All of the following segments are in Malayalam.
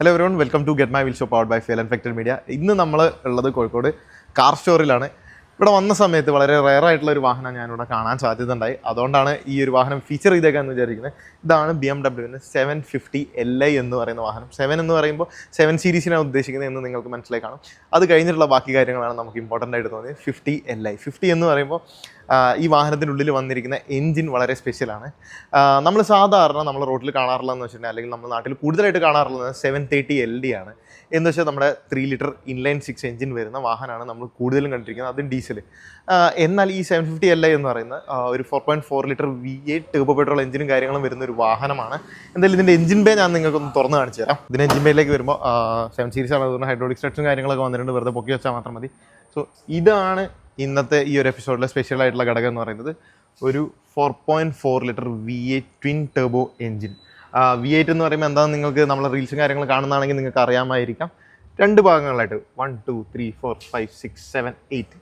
Hello everyone welcome to get my wheel show powered by film infected media ഇന്ന് നമ്മൾ ഉള്ളത് കോഴിക്കോട് കാർ സ്റ്റോറിലാണ് ഇവിടെ വന്ന സമയത്ത് വളരെ റെയർ ആയിട്ടുള്ള ഒരു വാഹനം ഞാനിവിടെ കാണാൻ സാധ്യത ഉണ്ടായി അതുകൊണ്ടാണ് ഈ ഒരു വാഹനം ഫീച്ചർ ചെയ്തേക്കാന്ന് വിചാരിക്കുന്നത്. ഇതാണ് ബി എം ഡബ്ല്യുവിന് സെവൻ ഫിഫ്റ്റി എൽ ഐ എന്ന് പറയുന്ന വാഹനം. സെവൻ എന്ന് പറയുമ്പോൾ സെവൻ സീരീസിനാണ് ഉദ്ദേശിക്കുന്നത് എന്ന് നിങ്ങൾക്ക് മനസ്സിലായി കാണും. അത് കഴിഞ്ഞിട്ടുള്ള ബാക്കി കാര്യങ്ങളാണ് നമുക്ക് ഇമ്പോർട്ടന്റ് ആയിട്ട് തോന്നിയത്. ഫിഫ്റ്റി എൽ ഐ ഫിഫ്റ്റി എന്ന് പറയുമ്പോൾ ഈ വാഹനത്തിനുള്ളിൽ വന്നിരിക്കുന്ന എൻജിൻ വളരെ സ്പെഷ്യലാണ് നമ്മൾ സാധാരണ നമ്മൾ റോഡിൽ കാണാറുള്ളതെന്ന് വെച്ചിട്ടുണ്ടെങ്കിൽ അല്ലെങ്കിൽ നമ്മൾ നാട്ടിൽ കൂടുതലായിട്ട് കാണാറുള്ളത് സെവൻ തേർട്ടി എൽ ഡി ആണ്. എന്ന് വെച്ചാൽ നമ്മുടെ three litre inline six engine വരുന്ന വാഹനമാണ് നമ്മൾ കൂടുതലും കണ്ടിരിക്കുന്നത്. അതും ഡീസൽ എന്നാൽ ഈ സെവൻ ഫിഫ്റ്റി എൽ ഐ എന്ന് പറയുന്ന ഒരു four point four litre V A turbo petrol എഞ്ചിനും കാര്യങ്ങളും വരുന്ന ഒരു വാഹനമാണ്. എന്തായാലും ഇതിന്റെ എഞ്ചിൻ ബേ ഞാൻ നിങ്ങൾക്കൊന്ന് തുറന്ന് കാണിച്ചു തരാം. ഇതിന്റെ എഞ്ചിൻ ബേയിലേക്ക് വരുമ്പോൾ സെവൻ സീരീസ് ആണ്. അതുകൊണ്ട് ഹൈഡ്രോളിക് സ്ട്രക്ചറും കാര്യങ്ങളൊക്കെ വന്നിട്ടുണ്ട്. വെറുതെ പൊക്കി വെച്ചാൽ മാത്രം മതി. സോ ഇതാണ് ഇന്നത്തെ ഈ ഒരു എപ്പിസോഡിലെ സ്പെഷ്യൽ ആയിട്ടുള്ള ഘടകം എന്ന് പറയുന്നത് ഒരു four point four litre V eight twin turbo engine V eight എന്ന് പറയുമ്പോൾ എന്താണെന്ന് നിങ്ങൾക്ക് നമ്മളെ റീൽസും കാര്യങ്ങളും കാണുന്നതാണെങ്കിൽ നിങ്ങൾക്ക് അറിയാമായിരിക്കാം. രണ്ട് ഭാഗങ്ങളായിട്ട്. One two three four five six seven eight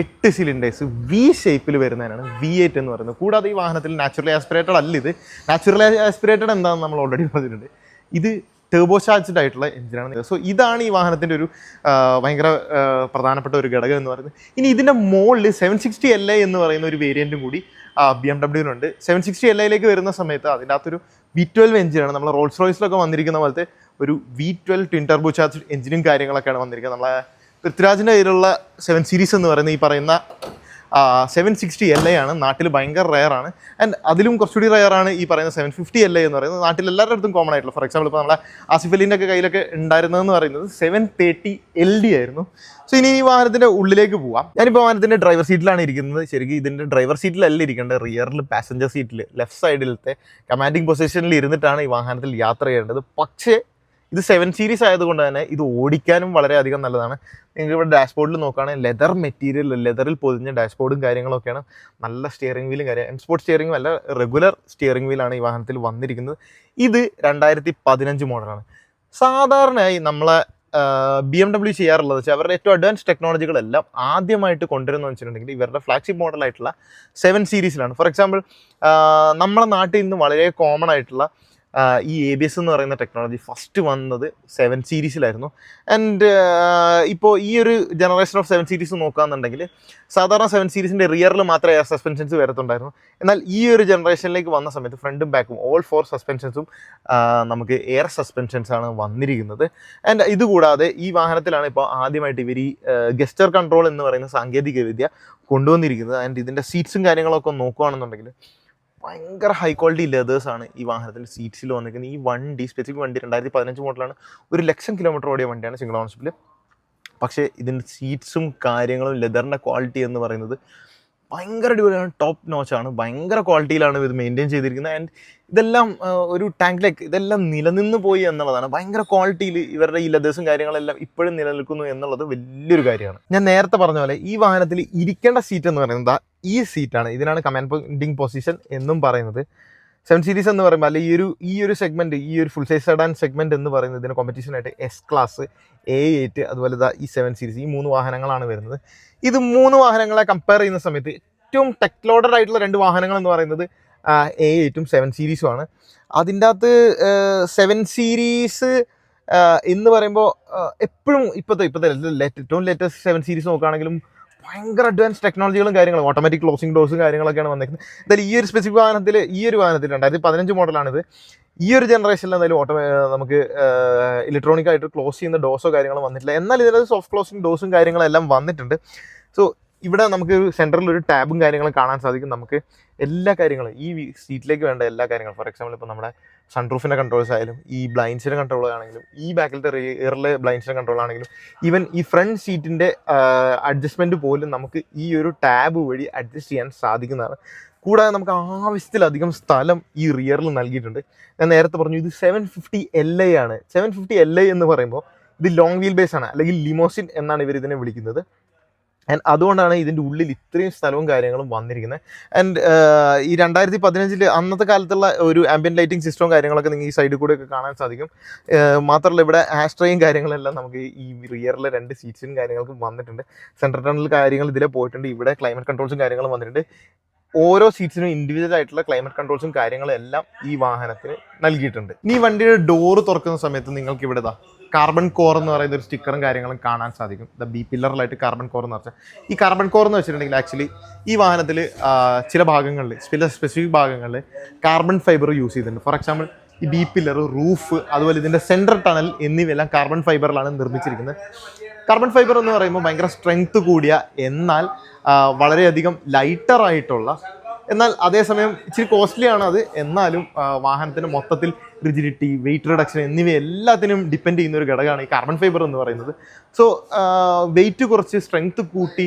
എട്ട് സിലിണ്ടേഴ്സ് വി ഷേപ്പിൽ വരുന്നതിനാണ് വി എയ്റ്റ് എന്ന് പറയുന്നത്. കൂടാതെ ഈ വാഹനത്തിൽ നാച്ചുറലി ആസ്പിറേറ്റഡ് അല്ല ഇത്. നാച്ചുറലി ആസ്പിറേറ്റഡ് എന്താണെന്ന് നമ്മൾ ഓൾറെഡി പറഞ്ഞിട്ടുണ്ട്. ഇത് ടേബോ ആയിട്ടുള്ള എഞ്ചിനാണ് സോ ഇതാണ് ഈ വാഹനത്തിന്റെ ഒരു ഭയങ്കര പ്രധാനപ്പെട്ട ഒരു ഘടകം എന്ന് പറയുന്നത്. ഇനി ഇതിന്റെ മുകളിൽ സെവൻ സിക്സ്റ്റി എൽ ഐ എന്ന് പറയുന്ന ഒരു വേരിയന്റും കൂടി ബി എം ഡബ്ല്യൂനുണ്ട് സെവൻ സിക്സ്റ്റി എൽ ഐയിലേക്ക് വരുന്ന സമയത്ത് അതിന്റെ അകത്തൊരു വി ട്വൽവ് എഞ്ചിനാണ് നമ്മൾ റോൾസ് റോയ്സിലൊക്കെ വന്നിരിക്കുന്ന പോലത്തെ ഒരു V twelve twin turbo charge എഞ്ചിനും കാര്യങ്ങളൊക്കെയാണ് വന്നിരിക്കുന്നത്. നമ്മളെ പൃഥ്വിരാജിന്റെ കയ്യിലുള്ള സെവൻ സീരീസ് എന്ന് പറയുന്ന ഈ പറയുന്ന സെവൻ സിക്സ്റ്റി എൽ ഐ ആണ്. നാട്ടിൽ ഭയങ്കര റയർ ആണ്. ആൻഡ് അതിലും കുറച്ചുകൂടി റയർ ആണ് ഈ പറയുന്ന സെവൻ ഫിഫ്റ്റി എൽ ഐ എന്ന് പറയുന്നത്. നാട്ടിൽ എല്ലാവരുടെ അടുത്തും കോമൺ ആയിട്ടുള്ള. ഫോർ എക്സാമ്പിൾ ഇപ്പോൾ നമ്മളെ ആസിഫ് അലീന്റെ ഒക്കെ കയ്യിലൊക്കെ ഉണ്ടായിരുന്നതെന്ന് പറയുന്നത് സെവൻ തേർട്ടി എൽ ഡി ആയിരുന്നു. സോ ഇനി ഈ വാഹനത്തിന്റെ ഉള്ളിലേക്ക് പോവാം. ഞാനിപ്പോൾ വാഹനത്തിന്റെ ഡ്രൈവർ സീറ്റിലാണ് ഇരിക്കുന്നത്. ശരിക്കും ഇതിന്റെ ഡ്രൈവർ സീറ്റിലല്ല ഇരിക്കേണ്ടത്. റിയറിൽ പാസഞ്ചർ സീറ്റിൽ ലെഫ്റ്റ് സൈഡിലത്തെ കമാൻഡിങ് പൊസിഷനിൽ ഇരുന്നിട്ടാണ് ഈ വാഹനത്തിൽ യാത്ര ചെയ്യേണ്ടത്. പക്ഷേ ഇത് സെവൻ സീരീസ് ആയതുകൊണ്ട് തന്നെ ഇത് ഓടിക്കാനും വളരെയധികം നല്ലതാണ്. നിങ്ങൾക്ക് ഇവിടെ ഡാഷ്ബോർഡിൽ നോക്കുകയാണെങ്കിൽ ലെതർ മെറ്റീരിയൽ ലെതറിൽ പൊതിഞ്ഞ ഡാഷ്ബോർഡും കാര്യങ്ങളൊക്കെയാണ്. നല്ല സ്റ്റിയറിംഗ് വീലും കാര്യം സ്പോർട്സ് സ്റ്റിയറിംഗ് അല്ല റെഗുലർ സ്റ്റിയറിംഗ് വീലാണ് ഈ വാഹനത്തിൽ വന്നിരിക്കുന്നത്. ഇത് രണ്ടായിരത്തി പതിനഞ്ച് മോഡലാണ് സാധാരണയായി നമ്മളെ ബി എം ഡബ്ല്യു ചെയ്യാറുള്ളത് വെച്ചാൽ അവരുടെ ഏറ്റവും അഡ്വാൻസ് ടെക്നോളജികളെല്ലാം ആദ്യമായിട്ട് കൊണ്ടുവരുന്നത് വെച്ചിട്ടുണ്ടെങ്കിൽ ഇവരുടെ ഫ്ലാഗ്ഷിപ്പ് മോഡലായിട്ടുള്ള സെവൻ സീരീസിലാണ് ഫോർ എക്സാമ്പിൾ നമ്മുടെ നാട്ടിൽ നിന്ന് വളരെ കോമൺ ആയിട്ടുള്ള ഈ എ ബി എസ് എന്ന് പറയുന്ന ടെക്നോളജി ഫസ്റ്റ് വന്നത് സെവൻ സീരീസിലായിരുന്നു ആൻഡ് ഇപ്പോൾ ഈ ഒരു ജനറേഷൻ ഓഫ് സെവൻ സീരീസ് നോക്കുകയാണെന്നുണ്ടെങ്കിൽ സാധാരണ സെവൻ സീരീസിന്റെ റിയറിൽ മാത്രമേ എയർ സസ്പെൻഷൻസ് വരത്തുണ്ടായിരുന്നു. എന്നാൽ ഈ ഒരു ജനറേഷനിലേക്ക് വന്ന സമയത്ത് ഫ്രണ്ടും ബാക്കും ഓൾ ഫോർ സസ്പെൻഷൻസും നമുക്ക് എയർ സസ്പെൻഷൻസ് ആണ് വന്നിരിക്കുന്നത്. ആൻഡ് ഇതുകൂടാതെ ഈ വാഹനത്തിലാണ് ഇപ്പോൾ ആദ്യമായിട്ട് ഇവർ ഈ ഗസ്റ്റർ കൺട്രോൾ എന്ന് പറയുന്ന സാങ്കേതികവിദ്യ കൊണ്ടുവന്നിരിക്കുന്നത്. ആൻഡ് ഇതിന്റെ സീറ്റ്സും കാര്യങ്ങളൊക്കെ നോക്കുകയാണെന്നുണ്ടെങ്കിൽ ഭയങ്കര ഹൈ ക്വാളിറ്റി ലെതേഴ്സ് ആണ് ഈ വാഹനത്തിൽ സീറ്റ്സിൽ വന്നിരിക്കുന്നത്. ഈ വണ്ടി സ്പെസിഫിക് വണ്ടി രണ്ടായിരത്തി പതിനഞ്ച് മോഡലാണ് ഒരു ലക്ഷം കിലോമീറ്റർ ഓടിയ വണ്ടിയാണ് സിംഗിൾ ഓണർഷിപ്പിൽ പക്ഷേ ഇതിന്റെ സീറ്റ്സും കാര്യങ്ങളും ലെതറിന്റെ ക്വാളിറ്റി എന്ന് പറയുന്നത് ഭയങ്കര അടിപൊളിയാണ്. ടോപ്പ് നോച്ചാണ് ഭയങ്കര ക്വാളിറ്റിയിലാണ് ഇത് മെയിന്റെയിൻ ചെയ്തിരിക്കുന്നത്. ആൻഡ് ഇതെല്ലാം ഒരു ഒരു ടാങ്കിലേക്ക് ഇതെല്ലാം നിലനിന്ന് പോയി എന്നുള്ളതാണ്. ഭയങ്കര ക്വാളിറ്റിയിൽ ഇവരുടെ ഈ ലെതേഴ്സും കാര്യങ്ങളെല്ലാം ഇപ്പോഴും നിലനിൽക്കുന്നു എന്നുള്ളത് വലിയൊരു കാര്യമാണ്. ഞാൻ നേരത്തെ പറഞ്ഞ പോലെ ഈ വാഹനത്തിൽ ഇരിക്കേണ്ട സീറ്റ് എന്ന് പറയുന്നത് ഈ സീറ്റാണ് ഇതിനാണ് കമാൻഡ് പോയിന്റിംഗ് പൊസിഷൻ എന്നും പറയുന്നത്. സെവൻ സീരീസ് എന്ന് പറയുമ്പോൾ അല്ലെങ്കിൽ ഈ ഒരു ഈ ഒരു സെഗ്മെന്റ് ഈ ഒരു ഫുൾ സൈസ് സെഡാൻ സെഗ്മെന്റ് എന്ന് പറയുന്നത് ഇതിന് കോമ്പറ്റീഷൻ ആയിട്ട് എസ് ക്ലാസ് എ എയ്റ്റ് അതുപോലെ ഈ സെവൻ സീരീസ് ഈ മൂന്ന് വാഹനങ്ങളാണ് വരുന്നത്. ഇത് മൂന്ന് വാഹനങ്ങളെ കമ്പയർ ചെയ്യുന്ന സമയത്ത് ഏറ്റവും ടെക്ലോഡഡ് ആയിട്ടുള്ള രണ്ട് വാഹനങ്ങൾ എന്ന് പറയുന്നത് എ എയ്റ്റും സെവൻ സീരീസും ആണ്. അതിന്റെ അകത്ത് സെവൻ സീരീസ് എന്ന് പറയുമ്പോൾ എപ്പോഴും ഇപ്പോഴത്തെ ഇപ്പോഴത്തെ ഏറ്റവും ലേറ്റസ്റ്റ് സെവൻ സീരീസ് നോക്കുകയാണെങ്കിലും ഭയങ്കര അഡ്വാൻസ് ടെക്നോളജികളും കാര്യങ്ങളും ഓട്ടോമാറ്റിക് ക്ലോസിംഗ് ഡോസും കാര്യങ്ങളൊക്കെയാണ് വന്നിരിക്കുന്നത് എന്തായാലും ഈ ഒരു സ്പെസിഫിക് വാഹനത്തിൽ ഈ ഒരു വാഹനത്തിൽ രണ്ടായിരത്തി പതിനഞ്ച് മോഡലാണിത് ഈ ഒരു ജനറേഷനിൽ എന്തായാലും ഓട്ടോ നമുക്ക് ഇലക്ട്രോണിക് ആയിട്ട് ക്ലോസ് ചെയ്യുന്ന ഡോസോ കാര്യങ്ങളോ വന്നിട്ടില്ല. എന്നാൽ ഇതിനകത്ത് സോഫ്റ്റ് ക്ലോസിംഗ് ഡോസും കാര്യങ്ങളെല്ലാം വന്നിട്ടുണ്ട്. സോ ഇവിടെ നമുക്ക് സെന്ററിൽ ഒരു ടാബും കാര്യങ്ങളും കാണാൻ സാധിക്കും. നമുക്ക് എല്ലാ കാര്യങ്ങളും ഈ സീറ്റിലേക്ക് വേണ്ട എല്ലാ കാര്യങ്ങളും. ഫോർ എക്സാമ്പിൾ ഇപ്പോൾ നമ്മുടെ സൺറൂഫിന്റെ കൺട്രോൾസ് ആയാലും ഈ ബ്ലൈൻഡ്സിന്റെ കൺട്രോൾ ആണെങ്കിലും ഈ ബാക്കിലത്തെ റിയറിലെ ബ്ലൈൻഡ്സിന്റെ കൺട്രോൾ ആണെങ്കിലും ഈവൻ ഈ ഫ്രണ്ട് സീറ്റിന്റെ അഡ്ജസ്റ്റ്മെന്റ് പോലും നമുക്ക് ഈ ഒരു ടാബ് വഴി അഡ്ജസ്റ്റ് ചെയ്യാൻ സാധിക്കുന്നതാണ്. കൂടാതെ നമുക്ക് ആവശ്യത്തിലധികം സ്ഥലം ഈ റിയറിൽ നൽകിയിട്ടുണ്ട്. ഞാൻ നേരത്തെ പറഞ്ഞു ഇത് സെവൻ ഫിഫ്റ്റി എൽ ഐ ആണ്. സെവൻ ഫിഫ്റ്റി എൽ ഐ എന്ന് പറയുമ്പോൾ ഇത് ലോങ് വീൽ ബേസ് ആണ് അല്ലെങ്കിൽ ലിമോസിൻ എന്നാണ് ഇവർ ഇതിനെ വിളിക്കുന്നത്. ആൻഡ് അതുകൊണ്ടാണ് ഇതിന്റെ ഉള്ളിൽ ഇത്രയും സ്ഥലവും കാര്യങ്ങളും വന്നിരിക്കുന്നത്. ആൻഡ് ഈ രണ്ടായിരത്തി പതിനഞ്ചിൽ അന്നത്തെ കാലത്തുള്ള ഒരു ആംബിയൻ ലൈറ്റിംഗ് സിസ്റ്റവും കാര്യങ്ങളൊക്കെ നിങ്ങൾക്ക് ഈ സൈഡിൽ കൂടെ ഒക്കെ കാണാൻ സാധിക്കും. മാത്രമല്ല ഇവിടെ ആസ്ട്രയും കാര്യങ്ങളെല്ലാം നമുക്ക് ഈ റിയറിലെ രണ്ട് സീറ്റ്സും കാര്യങ്ങൾക്കും വന്നിട്ടുണ്ട്. സെൻട്രൽ ടണൽ കാര്യങ്ങൾ ഇതിലെ പോയിട്ടുണ്ട്. ഇവിടെ ക്ലൈമറ്റ് കൺട്രോൾസും കാര്യങ്ങളും വന്നിട്ടുണ്ട്. ഓരോ സീറ്റ്സിനും ഇൻഡിവിജ്വൽ ആയിട്ടുള്ള ക്ലൈമറ്റ് കൺട്രോൾസും കാര്യങ്ങളും എല്ലാം ഈ വാഹനത്തിന് നൽകിയിട്ടുണ്ട്. ഈ വണ്ടിയുടെ ഡോറ് തുറക്കുന്ന സമയത്ത് നിങ്ങൾക്ക് ഇവിടെ കാർബൺ കോർ എന്ന് പറയുന്ന ഒരു സ്റ്റിക്കറും കാര്യങ്ങളും കാണാൻ സാധിക്കും. ദ ബി പില്ലറിലായിട്ട് കാർബൺ കോർ എന്ന് വെച്ചാൽ ഈ കാർബൺ കോർ എന്ന് വെച്ചിട്ടുണ്ടെങ്കിൽ ആക്ച്വലി ഈ വാഹനത്തിൽ ചില ഭാഗങ്ങളിൽ ചില സ്പെസിഫിക് ഭാഗങ്ങളിൽ കാർബൺ ഫൈബർ യൂസ് ചെയ്തിട്ടുണ്ട്. ഫോർ എക്സാമ്പിൾ ഈ ബി പില്ലർ റൂഫ് അതുപോലെ ഇതിന്റെ സെൻട്രൽ ടണൽ എന്നിവയെല്ലാം കാർബൺ ഫൈബറിലാണ് നിർമ്മിച്ചിരിക്കുന്നത്. കാർബൺ ഫൈബർ എന്ന് പറയുമ്പോൾ ഭയങ്കര സ്ട്രെങ്ത് കൂടിയ എന്നാൽ വളരെയധികം ലൈറ്റർ ആയിട്ടുള്ള എന്നാൽ അതേസമയം ഇച്ചിരി കോസ്റ്റ്ലി ആണ് അത്. എന്നാലും വാഹനത്തിന്റെ മൊത്തത്തിൽ റിജിഡിറ്റി വെയിറ്റ് റിഡക്ഷൻ എന്നിവ എല്ലാത്തിനും ഡിപ്പെൻഡ് ചെയ്യുന്ന ഒരു ഘടകമാണ് ഈ കാർബൺ ഫൈബർ എന്ന് പറയുന്നത്. സോ വെയിറ്റ് കുറച്ച് സ്ട്രെങ്ത് കൂട്ടി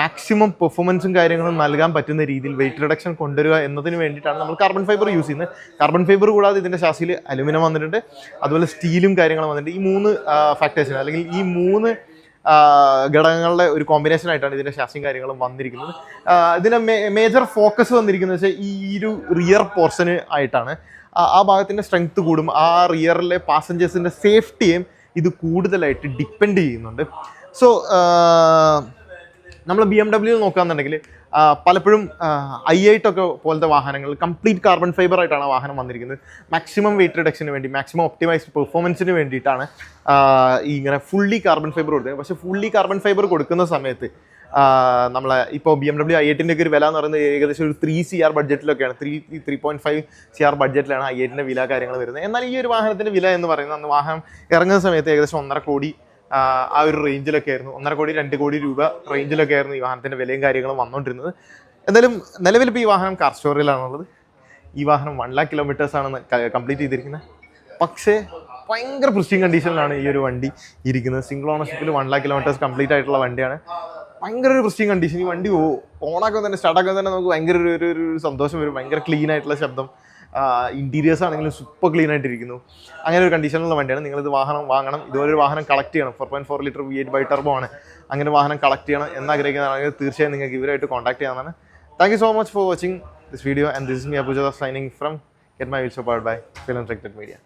മാക്സിമം പെർഫോമൻസും കാര്യങ്ങളും നൽകാൻ പറ്റുന്ന രീതിയിൽ വെയിറ്റ് റിഡക്ഷൻ കൊണ്ടുവരിക എന്നതിന് വേണ്ടിയിട്ടാണ് നമ്മൾ കാർബൺ ഫൈബർ യൂസ് ചെയ്യുന്നത്. കാർബൺ ഫൈബർ കൂടാതെ ഇതിന്റെ ശാസിയിൽ അലുമിനിയം വന്നിട്ടുണ്ട്. അതുപോലെ സ്റ്റീലും കാര്യങ്ങളും വന്നിട്ടുണ്ട്. ഈ മൂന്ന് ഫാക്ടേഴ്സിന് അല്ലെങ്കിൽ ഈ മൂന്ന് ഘടകങ്ങളുടെ ഒരു കോമ്പിനേഷൻ ആയിട്ടാണ് ഇതിന്റെ ശാസ്ത്രീയ കാര്യങ്ങളും വന്നിരിക്കുന്നത്. ഇതിന്റെ മേജർ ഫോക്കസ് വന്നിരിക്കുന്നത് വെച്ചാൽ ഈ ഒരു റിയർ പോർഷന് ആയിട്ടാണ്. ആ ഭാഗത്തിന്റെ സ്ട്രെങ്ത് കൂടും. ആ റിയറിലെ പാസഞ്ചേഴ്സിന്റെ സേഫ്റ്റിയും ഇത് കൂടുതലായിട്ട് ഡിപ്പെൻഡ് ചെയ്യുന്നുണ്ട്. സോ നമ്മൾ ബി എം ഡബ്ല്യു നോക്കുകയാണെന്നുണ്ടെങ്കിൽ പലപ്പോഴും ഐ ഐട്ടൊക്കെ പോലത്തെ വാഹനങ്ങൾ കംപ്ലീറ്റ് കാർബൺ ഫൈബർ ആയിട്ടാണ് വാഹനം വന്നിരിക്കുന്നത്. മാക്സിമം വെയിറ്റ് റിഡക്ഷന് വേണ്ടി മാക്സിമം ഒപ്റ്റിമൈസ്ഡ് പെർഫോമൻസിന് വേണ്ടിയിട്ടാണ് ഈ ഇങ്ങനെ ഫുള്ളി കാർബൺ ഫൈബർ കൊടുക്കുന്നത്. പക്ഷേ ഫുള്ളി കാർബൺ ഫൈബർ കൊടുക്കുന്ന സമയത്ത് നമ്മളെ ഇപ്പോൾ ബി എം ഡബ്ല്യു ഐ എട്ടിന്റെ ഒക്കെ ഒരു വില എന്ന് പറയുന്നത് ഏകദേശം ഒരു three C R ബഡ്ജറ്റിലൊക്കെയാണ് three three point five C R ബഡ്ജറ്റിലാണ് I എട്ടിന്റെ വില കാര്യങ്ങൾ വരുന്നത്. എന്നാൽ ഈ ഒരു വാഹനത്തിന്റെ വില എന്ന് പറയുന്നത് അന്ന് വാഹനം ഇറങ്ങുന്ന സമയത്ത് ഏകദേശം ഒന്നര കോടി ആ, ഒരു റേഞ്ചിലൊക്കെ ആയിരുന്നു. ഒന്നര കോടി രണ്ട് കോടി രൂപ റേഞ്ചിലൊക്കെ ആയിരുന്നു ഈ വാഹനത്തിന്റെ വിലയും കാര്യങ്ങളും വന്നുകൊണ്ടിരുന്നത് എന്തായാലും നിലവിൽ ഇപ്പോൾ ഈ വാഹനം കാർ സ്റ്റോറിലാണുള്ളത് ഈ വാഹനം വൺ ലാക്ക് ആണ് കംപ്ലീറ്റ് ചെയ്തിരിക്കുന്നത്. പക്ഷേ ഭയങ്കര പ്രിസ്റ്റിംഗ് കണ്ടീഷനിലാണ് ഈ ഒരു വണ്ടി ഇരിക്കുന്നത്. സിംഗിൾ ഓണർഷിപ്പിൽ വൺ ലാക്ക് കിലോമീറ്റേഴ്സ് കംപ്ലീറ്റ് ആയിട്ടുള്ള വണ്ടിയാണ്. ഭയങ്കര ഒരു പ്രിസ്റ്റിംഗ് കണ്ടീഷൻ ഈ വണ്ടി ഓണാക്കുമ്പോൾ തന്നെ സ്റ്റാർട്ടാക്കുമ്പോൾ തന്നെ നമുക്ക് ഭയങ്കര ഒരു- ഒരു സന്തോഷം വരും. ഭയങ്കര ക്ലീൻ ആയിട്ടുള്ള ശബ്ദം. ഇന്റീരിയേഴ്സ് ആണെങ്കിലും സൂപ്പർ ക്ലീൻ ആയിട്ടിരിക്കുന്നു. അങ്ങനെ ഒരു കണ്ടീഷനിലുള്ള വണ്ടിയാണ്. നിങ്ങളിത് വാഹനം വാങ്ങണം. ഇതുപോലെ ഒരു വാഹനം കളക്ട് ചെയ്യണം. Four point four litre V eight bi turbo ആണ്. അങ്ങനെ വാഹനം കളക്ട് ചെയ്യണം എന്നാഗ്രഹിക്കുന്നതാണെങ്കിൽ തീർച്ചയായും നിങ്ങൾക്ക് ഇവരായിട്ട് കോൺടാക്ട് ചെയ്യാവുന്നതാണ്. Thank you so much for watching this video and this me Abuja signing from get my wheels powered by film selected media